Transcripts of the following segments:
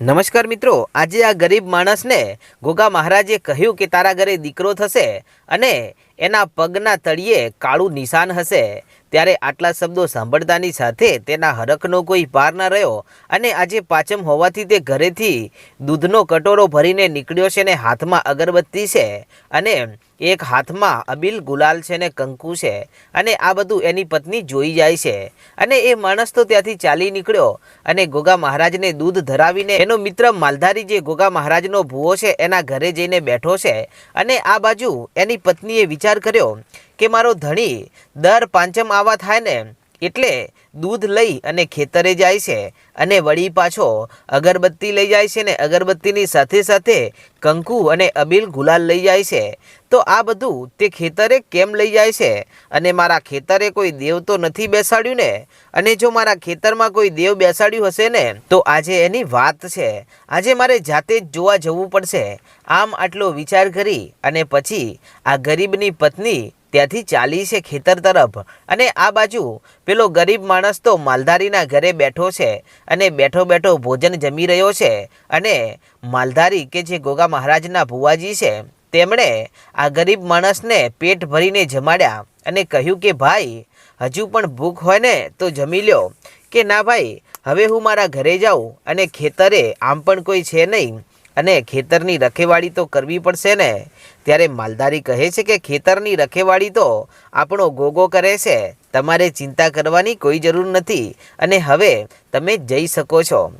નમસ્કાર મિત્રો, આજે આ ગરીબ માણસને ગોગા મહારાજે કહ્યું કે તારા ઘરે દીકરો થશે અને એના પગના તળિયે કાળું નિશાન હશે. ત્યારે આટલા શબ્દો સાંભળતાની સાથે તેના હરખનો કોઈ પાર ન રહ્યો અને આજે પાચમ હોવાથી તે ઘરેથી દૂધનો કટોરો ભરીને નીકળ્યો છે ને હાથમાં અગરબત્તી છે અને એક હાથમાં અબિલ ગુલાલ છે ને કંકુ છે અને આ બધું એની પત્ની જોઈ જાય છે. અને એ માણસ તો ત્યાંથી ચાલી નીકળ્યો અને ગોગા મહારાજને દૂધ ધરાવીને એનો મિત્ર માલધારી જે ગોગા મહારાજનો ભૂવો છે એના ઘરે જઈને બેઠો છે અને આ બાજુ એની પત્નીએ વિચાર કર્યો કે મારો ધણી દર પાંચમ આવા થાય ને, એટલે દૂધ લઈ અને ખેતરે જાય છે અને વળી પાછો અગરબત્તી લઈ જાય છે ને, અગરબત્તીની સાથે સાથે કંકુ અને અબીલ ગુલાલ લઈ જાય છે. તો આ બધું તે ખેતરે કેમ લઈ જાય છે? અને મારા ખેતરે કોઈ દેવ તો નથી બેસાડ્યું ને? અને જો મારા ખેતરમાં કોઈ દેવ બેસાડ્યું હશે ને, તો આજે એની વાત છે. આજે મારે જાતે જ જોવા જવું પડશે. આમ આટલો વિચાર કરી અને પછી આ ગરીબની પત્ની ત્યાંથી ચાલી છે ખેતર તરફ. અને આ બાજુ પેલો ગરીબ માણસ તો માલધારીના ઘરે બેઠો છે અને બેઠો બેઠો ભોજન જમી રહ્યો છે. અને માલધારી કે જે ગોગા મહારાજના ભુવાજી છે, તેમણે આ ગરીબ માણસને પેટ ભરીને જમાડ્યા અને કહ્યું કે, ભાઈ, હજુ પણ ભૂખ હોય ને તો જમી લ્યો. કે ના ભાઈ, હવે હું મારા ઘરે જાઉં અને ખેતરે આમ પણ કોઈ છે નહીં. અને ખેતરની રખેવાળી તો કરવી પડશે ને? ત્યારે માલધારી કહે છે કે ખેતરની રખેવાળી તો આપણો ગોગો કરે છે. તમારે ચિંતા કરવાની કોઈ જરૂર નથી અને હવે તમે જઈ શકો છો.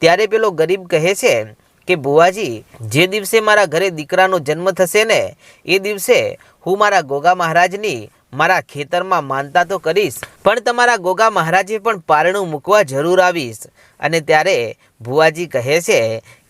ત્યારે પેલો ગરીબ કહે છે કે, બુવાજી, જે દિવસે મારા ઘરે દીકરાનો જન્મ થશે ને, એ દિવસે હું મારા ગોગા મહારાજની મારા ખેતરમાં માનતા તો કરીશ, પણ તમારા ગોગા મહારાજે પણ પારણું મૂકવા જરૂર આવીશ. અને ત્યારે ભુવાજી કહે છે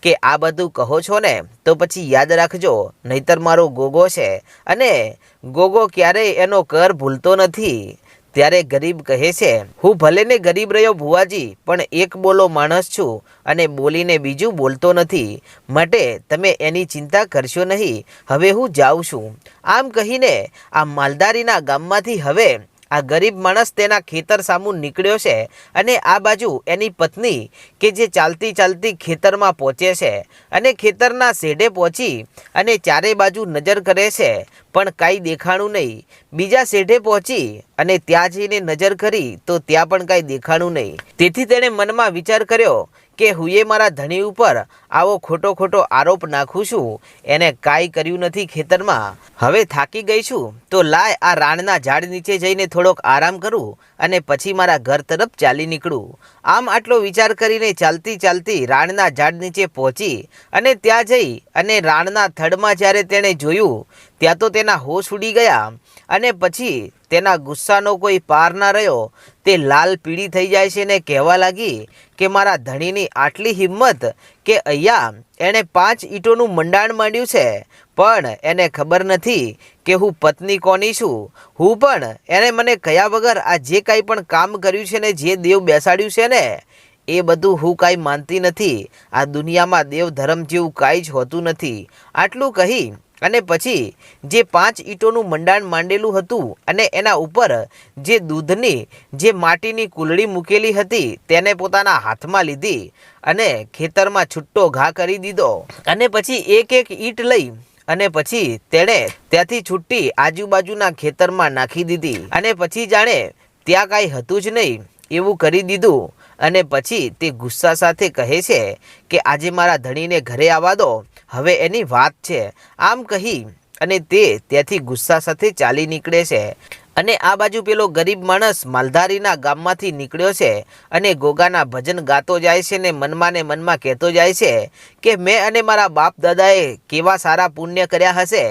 કે, આ બધું કહો છો ને, તો પછી યાદ રાખજો, નહીતર મારો ગોગો છે. અને ગોગો ક્યારેય એનો કર ભૂલતો નથી. ત્યારે ગરીબ કહે છે, હું ભલે ને ગરીબ રહ્યો ભુવાજી, પણ એક બોલો માણસ છું અને બોલીને બીજું બોલતો નથી. માટે તમે એની ચિંતા કરશો નહીં. હવે હું જાઉં છું. આમ કહીને આ માલદારીના ગામમાંથી હવે આ ગરીબ માણસ તેના ખેતર સામું નીકળ્યો છે અને આ બાજુ એની પત્ની કે જે ચાલતી ચાલતી ખેતરમાં પહોંચે છે અને ખેતરના શેઢે પહોંચી અને ચારે બાજુ નજર કરે છે, પણ કાંઈ દેખાણું નહીં. બીજા શેઢે પહોંચી અને ત્યાં જઈને નજર કરી તો ત્યાં પણ કાંઈ દેખાણું નહીં. તેથી તેણે મનમાં વિચાર કર્યો કે હું એ મારા ધણી ઉપર આવો ખોટો ખોટો આરોપ નાખું છું. એને કાંઈ કર્યું નથી ખેતરમાં. હવે થાકી ગઈ છું. તો લાય આ રાણના ઝાડ નીચે જઈને થોડોક આરામ કરું અને પછી મારા ઘર તરફ ચાલી નીકળું. આમ આટલો વિચાર કરીને ચાલતી ચાલતી રાણના ઝાડ નીચે પહોંચી અને ત્યાં જઈ અને રાણના થડમાં જ્યારે તેણે જોયું, ત્યાં તો તેના હોશ ઉડી ગયા. અને પછી તેના ગુસ્સાનો કોઈ પાર ના રહ્યો, તે લાલ પીળી થઈ જાય છે ને કહેવા લાગી કે મારા ધણીની આટલી હિંમત કે અહીંયા એણે પાંચ ઈંટોનું મંડાણ માંડ્યું છે, પણ એને ખબર નથી કે હું પત્ની કોની છું. હું પણ, એણે મને કયા વગર આ જે કાંઈ પણ કામ કર્યું છે ને, જે દેવ બેસાડ્યું છે ને, એ બધું હું કાંઈ માનતી નથી. આ દુનિયામાં દેવ ધર્મ જેવું કાંઈ જ હોતું નથી. આટલું કહી અને પછી જે પાંચ ઈંટોનું મંડાણ માંડેલું હતું અને એના ઉપર જે દૂધની, જે માટીની કુલડી મૂકેલી હતી, તેને પોતાના હાથમાં લીધી અને ખેતરમાં છૂટ્ટો ઘા કરી દીધો. અને પછી એક એક ઈંટ લઈ અને પછી તેણે ત્યાંથી છૂટી આજુબાજુના ખેતરમાં નાખી દીધી. અને પછી જાણે ત્યાં કાંઈ હતું જ નહીં એવું કરી દીધું. અને પછી તે ગુસ્સા સાથે કહે છે કે, આજે મારા ધણીને ઘરે આવવા દો. હવે એની વાત છે. આમ કહી અને તે ત્યાંથી ગુસ્સા સાથે ચાલી નીકળે છે. અને આ બાજુ પેલો ગરીબ માણસ માલધારીના ગામમાંથી નીકળ્યો છે અને ગોગાના ભજન ગાતો જાય છે ને મનમાં ને મનમાં કહેતો જાય છે કે મેં અને મારા બાપ દાદાએ કેવા સારા પુણ્ય કર્યા હશે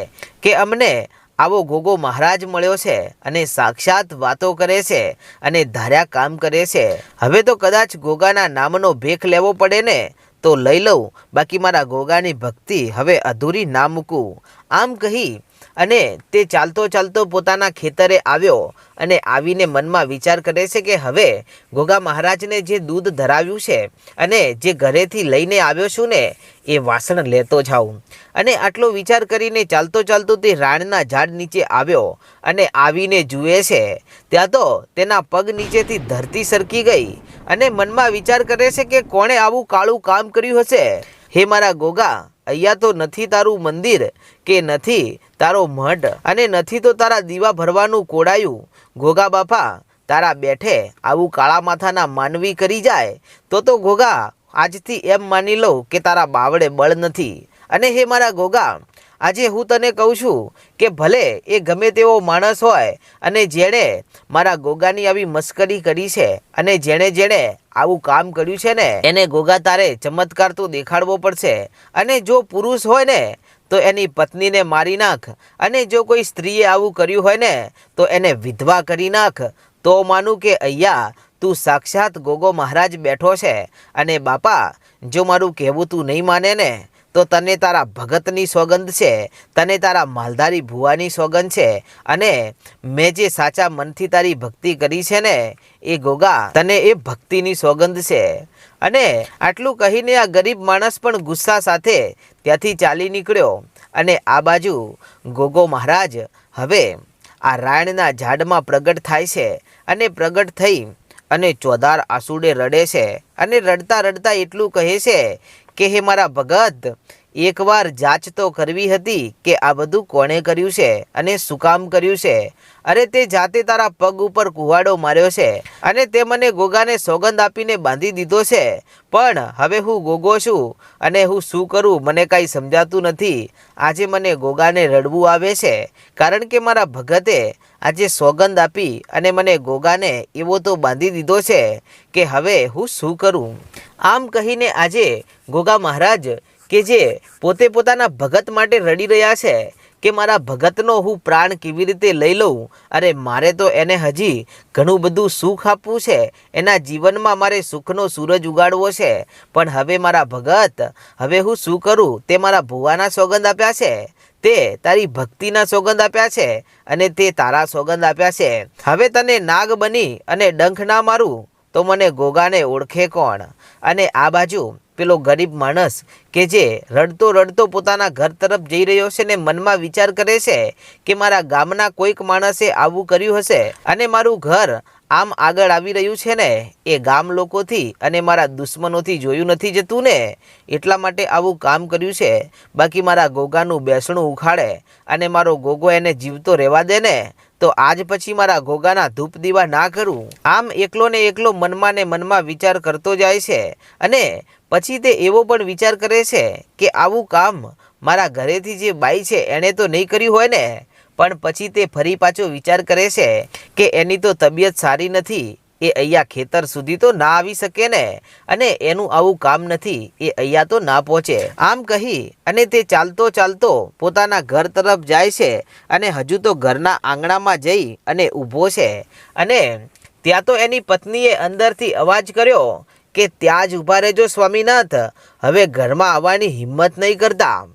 કે અમને આવો ગોગો મહારાજ મળ્યો છે અને સાક્ષાત વાતો કરે છે અને ધાર્યા કામ કરે છે. હવે તો કદાચ ગોગાના નામનો ભેખ લેવો પડે ને તો લઈ લઉં. બાકી મારા ગોગાની ભક્તિ હવે અધૂરી ના મૂકું. આમ કહી અને તે ચાલતો ચાલતો પોતાના ખેતરે આવ્યો અને આવીને મનમાં વિચાર કરે છે કે હવે ગોગા મહારાજને જે દૂધ ધરાવ્યું છે અને જે ઘરેથી લઈને આવ્યો છું ને, એ વાસણ લેતો જાઉં. અને આટલો વિચાર કરીને ચાલતો ચાલતો તે રાણના ઝાડ નીચે આવ્યો અને આવીને જુએ છે. ત્યાં તો તેના પગ નીચેથી ધરતી સરકી ગઈ અને મનમાં વિચાર કરે છે કે કોણે આવું કાળું કામ કર્યું હશે? હે મારા ગોગા અહીંયા તો નથી તારું મંદિર કે નથી તારો મઢ? અને નથી તો તારા દીવા ભરવાનું કોડાયું ગોગા બાપા, તારા બેઠે આવું કાળા માથાના માનવી કરી જાય, તો તો ગોગા આજથી એમ માની લઉં કે તારા બાવડે બળ નથી. અને હે મારા ગોગા આજે હું તને કહું છું કે ભલે એ ગમે તેવો માણસ હોય અને જેણે મારા ગોગાની આવી મસ્કરી કરી છે અને જેણે જેણે આવું કામ કર્યું છે ને, એને ગોગા તારે ચમત્કાર તો દેખાડવો પડશે. અને જો પુરુષ હોય ને, તો એની પત્નીને મારી નાખ. અને જો કોઈ સ્ત્રીએ આવું કર્યું હોય ને, તો એને વિધવા કરી નાખ. તો માનું કે અહીંયા તું સાક્ષાત ગોગો મહારાજ બેઠો છે. અને બાપા, જો મારું કહેવું તું નહીં માને ને તો તને તારા ભગતની સોગંદ છે, તને તારા માલધારી ભુવાની સોગંદ છે અને મેં જે સાચા મનથી તારી ભક્તિ કરી છે ને, એ ગોગા તને એ ભક્તિની સોગંદ છે. અને આટલું કહીને આ ગરીબ માણસ પણ ગુસ્સા સાથે ત્યાંથી ચાલી નીકળ્યો અને આ બાજુ ગોગો મહારાજ હવે આ રાયણના ઝાડમાં પ્રગટ થાય છે અને પ્રગટ થઈ અને ચોધાર આસુડે રડે છે અને રડતા રડતા એટલું કહે છે કે હે મારા ભગત એકવાર જાચ તો કરવી હતી કે આ બધું કોણે કર્યું છે અને શું કામ કર્યું છે. અરે તે જાતે તારા પગ ઉપર કુવાડો માર્યો છે અને તે મને ગોગાને સોગંદ આપીને બાંધી દીધો છે. પણ હવે હું ગોગો છું અને હું શું કરું મને કાંઈ સમજાતું નથી. આજે મને ગોગાને રડવું આવે છે કારણ કે મારા ભગતે આજે સોગંદ આપી અને મને ગોગાને એવો તો બાંધી દીધો છે કે હવે હું શું કરું. આમ કહીને આજે ગોગા મહારાજ કે જે પોતે પોતાના ભગત માટે રડી રહ્યા છે કે મારા ભગતનો હું પ્રાણ કેવી રીતે લઈ લઉં? અરે મારે તો એને હજી ઘણું બધું સુખ આપવું છે. એના જીવનમાં મારે સુખનો સૂરજ ઉગાડવો છે. પણ હવે મારા ભગત, હવે હું શું કરું? તે મારા ભુવાના સોગંદ આપ્યા છે. તે તારી ભક્તિના સોગંદ આપ્યા છે અને તે તારા સોગંદ આપ્યા છે. હવે તને નાગ બની અને ડંખ ના મારું, તો મને ગોગાને ઓળખે કોણ? અને આ બાજુ પેલો ગરીબ માણસ કે જે રડતો રડતો પોતાના ઘર તરફ જઈ રહ્યો છે ને મનમાં વિચાર કરે છે કે મારા ગામના કોઈક માણસે આવું કર્યું હશે અને મારું ઘર આમ આગળ આવી રહ્યું છે ને, એ ગામ લોકોથી અને મારા દુશ્મનોથી જોયું નથી જતું ને, એટલા માટે આવું કામ કર્યું છે. બાકી મારા ગોગાનું બેસણું ઉખાડે અને મારો ગોગો એને જીવતો રહેવા દે ને, તો આજ પછી મારા ગોગાના ધૂપ દીવા ના કરું. આમ એકલો ને એકલો મનમાં ને મનમાં વિચાર કરતો જાય છે અને પછી તે એવો પણ વિચાર કરે છે કે આવું કામ મારા ઘરેથી જે બાઈ છે એણે તો નહીં કર્યું હોય ને, પણ પછી તે ફરી પાછો વિચાર કરે છે કે એની તો તબિયત સારી નથી, એ અહીંયા ખેતર સુધી તો ના આવી શકે ને, અને એનું આવું કામ નથી, એ અહીંયા તો ના પહોંચે. આમ કહી અને તે ચાલતો ચાલતો પોતાના ઘર તરફ જાય છે અને હજુ તો ઘરના આંગણામાં જઈ અને ઊભો છે અને ત્યાં તો એની પત્નીએ અંદરથી અવાજ કર્યો કે ત્યાં જ ઊભા રહેજો સ્વામીનાથ. હવે ઘરમાં આવવાની હિંમત નહીં કરતા.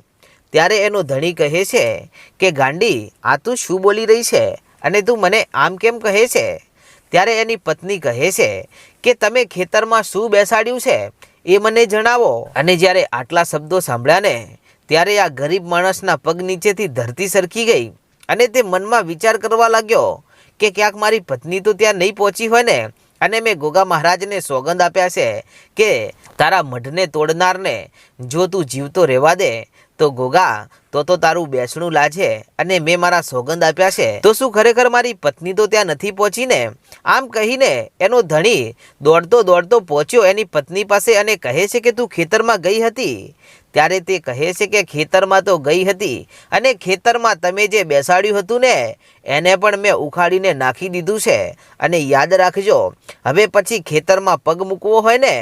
ત્યારે એનો ધણી કહે છે કે, ગાંડી, આ તું શું બોલી રહી છે? અને તું મને આમ કેમ કહે છે? ત્યારે એની પત્ની કહે છે કે, તમે ખેતરમાં શું બેસાડ્યું છે? એ મને જણાવો. અને જ્યારે આટલા શબ્દો સાંભળ્યા ને, ત્યારે આ ગરીબ માણસના પગ નીચેથી ધરતી સરકી ગઈ. અને તે મનમાં વિચાર કરવા લાગ્યો કે, ક્યાંક મારી પત્ની તો ત્યાં નહીં પહોંચી હોય ને અને મેં ગોગા મહારાજને સોગંદ આપ્યા છે કે તારા મઢને તોડનારને જો તું જીવતો રહેવા દે તો ગોગા, તો તો તારું બેસણું લાજે અને મેં મારા સોગંદ આપ્યા છે. તો શું ખરેખર મારી પત્ની તો ત્યાં નથી પહોંચીને? આમ કહીને એનો ધણી દોડતો દોડતો પહોંચ્યો એની પત્ની પાસે અને કહે છે કે તું ખેતરમાં ગઈ હતી. ત્યારે તે કહે છે કે ખેતરમાં તો ગઈ હતી અને ખેતરમાં તમે જે બેસાડ્યું હતું ને, એને પણ મેં ઉખાડીને નાખી દીધું છે. અને યાદ રાખજો, હવે પછી ખેતરમાં પગ મૂકવો હોય ને,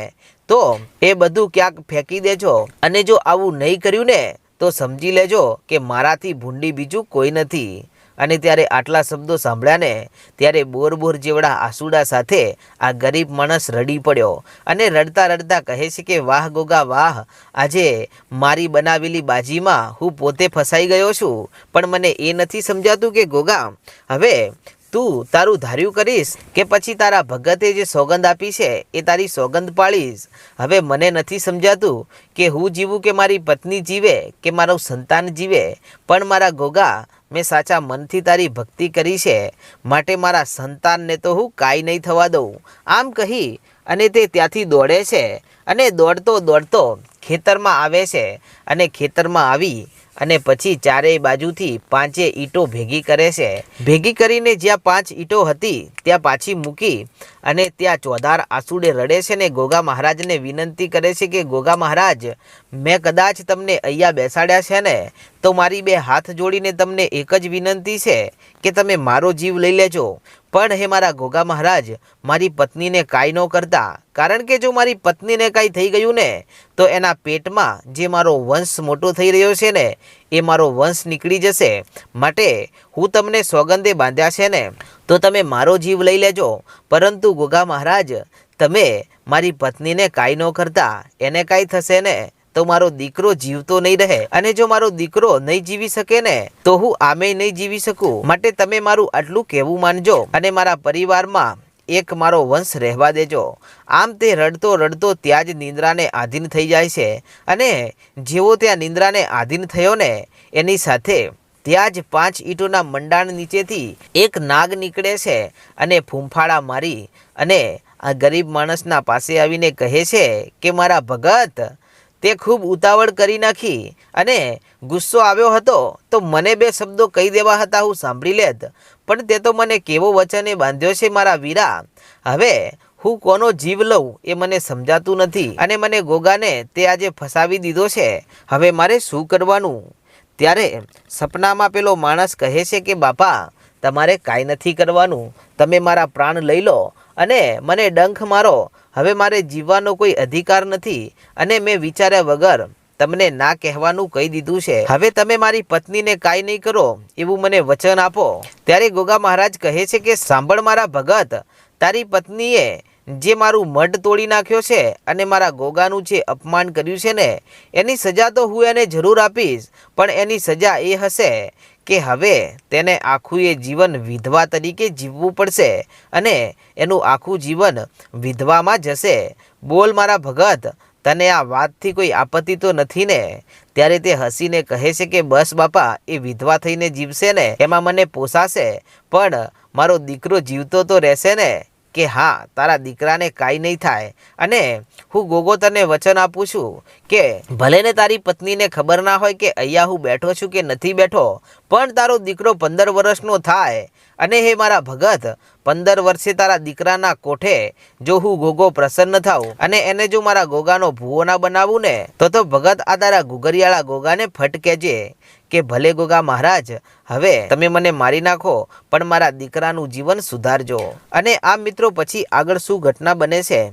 તો એ બધું ક્યાંક ફેંકી દેજો. અને જો આવું નહીં કર્યું ને તો સમજી લેજો કે મારાથી ભૂંડી બીજું કોઈ નથી. અને ત્યારે આટલા શબ્દો સાંભળ્યાને ત્યારે બોર બોર જેવડા આસુડા સાથે આ ગરીબ માણસ રડી પડ્યો અને રડતા રડતા કહે છે કે, વાહ ગોગા, વાહ! આજે મારી બનાવેલી બાજીમાં હું પોતે ફસાઈ ગયો છું. પણ મને એ નથી સમજાતું કે ગોગા, હવે તું તારું ધાર્યું કરીશ કે પછી તારા ભગતે જે સોગંદ આપી છે એ તારી સોગંદ પાળીશ. હવે મને નથી સમજાતું કે હું જીવું કે મારી પત્ની જીવે કે મારું સંતાન જીવે. પણ મારા ગોગા, મેં સાચા મનથી તારી ભક્તિ કરી છે. માટે મારા સંતાનને તો હું કાંઈ નહીં થવા દઉં. આમ કહી અને તે ત્યાંથી દોડે છે. અને દોડતો દોડતો ખેતરમાં આવે છે. અને ખેતરમાં આવી અને પછી ચારેય બાજુથી પાંચે ઈંટો ભેગી કરે છે. ભેગી કરીને જ્યાં પાંચ ઈંટો હતી, ત્યાં પાછી મૂકી અને ત્યાં ચોધાર આસુડે રડે છે ને ગોગા મહારાજને વિનંતી કરે છે કે, ગોગા મહારાજ, મેં કદાચ તમને અહીંયા બેસાડ્યા છે ને, તો મારી બે હાથ જોડીને તમને એક જ વિનંતી છે કે, તમે મારો જીવ લઈ લેજો. પણ હે મારા ગોગા મહારાજ, મારી પત્નીને કાંઈ ન કરતા. કારણ કે જો મારી પત્નીને કાંઈ થઈ ગયું ને, તો એના પેટમાં જે મારો વંશ મોટો થઈ રહ્યો છે ને, એ મારો વંશ નીકળી જશે. માટે હું તમને સોગંદે બાંધ્યા છે ને, તો તમે મારો જીવ લઈ લેજો. પરંતુ ગોગા મહારાજ, તમે મારી પત્નીને કાંઈ ન કરતા. એને કાંઈ થશે ને? તો મારો દીકરો જીવતો નહીં રહે અને જો મારો દીકરો નહીં જીવી શકે ને, તો હું આમે નહીં જીવી શકું. માટે તમે મારું આટલું કહેવું માનજો અને મારા પરિવારમાં એક મારો વંશ રહેવા દેજો. આમ તે રડતો રડતો ત્યાં જ નિંદ્રાને આધીન થઈ જાય છે અને જેવો ત્યાં નિંદ્રાને આધીન થયો ને, એની સાથે ત્યાં જ પાંચ ઈંટોના મંડાણ નીચેથી એક નાગ નીકળે છે અને ફૂંફાળા મારી અને આ ગરીબ માણસના પાસે આવીને કહે છે કે, મારા ભગત તે ખૂબ ઉતાવળ કરી નાખી અને ગુસ્સો આવ્યો હતો તો મને બે શબ્દો કહી દેવા હતા હું સાંભળી લેત. પણ તે તો મને કેવો વચને બાંધ્યો છે મારા વીરા. હવે હું કોનો જીવ લઉં એ મને સમજાતું નથી અને મને ગોગાને તે આજે ફસાવી દીધો છે. હવે મારે શું કરવાનું? ત્યારે સપનામાં પેલો માણસ કહે છે કે, બાપા, તમારે કાંઈ નથી કરવાનું. તમે મારા પ્રાણ લઈ લો અને મને ડંખ મારો. હવે મારે જીવવાનો કોઈ અધિકાર નથી અને મેં વિચાર્યા વગર તમને ના કહેવાનું કહી દીધું છે. હવે તમે મારી પત્નીને કાંઈ નહીં કરો એવું મને વચન આપો. ત્યારે ગોગા મહારાજ કહે છે કે સાંભળ મારા ભગત, તારી પત્નીએ જે મારું મઢ તોડી નાખ્યો છે અને મારા ગોગાનું જે અપમાન કર્યું છે ને, એની સજા તો હું એને જરૂર આપીશ, પણ એની સજા એ હશે કે હવે તેને આખું એ જીવન વિધવા તરીકે જીવવું પડશે અને એનું આખું જીવન વિધવામાં જશે. બોલ મારા ભગત, તને આ વાતથી કોઈ આપત્તિ તો નથી ને? ત્યારે તે હસીને કહે છે કે, બસ બાપા, એ વિધવા થઈને જીવશે ને? એમાં મને પોસાશે. પણ મારો દીકરો જીવતો તો રહેશે ને? કે હા, તારા દીકરાને કાંઈ નહીં થાય. અને હું ગોગો તને વચન આપું છું કે ભલે ને તારી પત્નીને ખબર ના હોય કે અહીંયા હું બેઠો છું કે નથી બેઠો, પણ તારો દીકરો પંદર વર્ષનો થાય. અને હે મારા ભગત, પંદર વર્ષે તારા દીકરાના કોઠે જો હું ગોગો પ્રસન્ન થાઉં અને એને જો મારા ગોગાનો ભૂવો ના બનાવું ને, તો તો ભગત આ તારા ગુગરિયાળા ગોગાને ફટ કહેજે કે ભલે ગોગા મહારાજ, હવે તમે મને મારી નાખો, પણ મારા દીકરાનું જીવન સુધારજો. અને આ મિત્રો પછી આગળ શું ઘટના બને છે?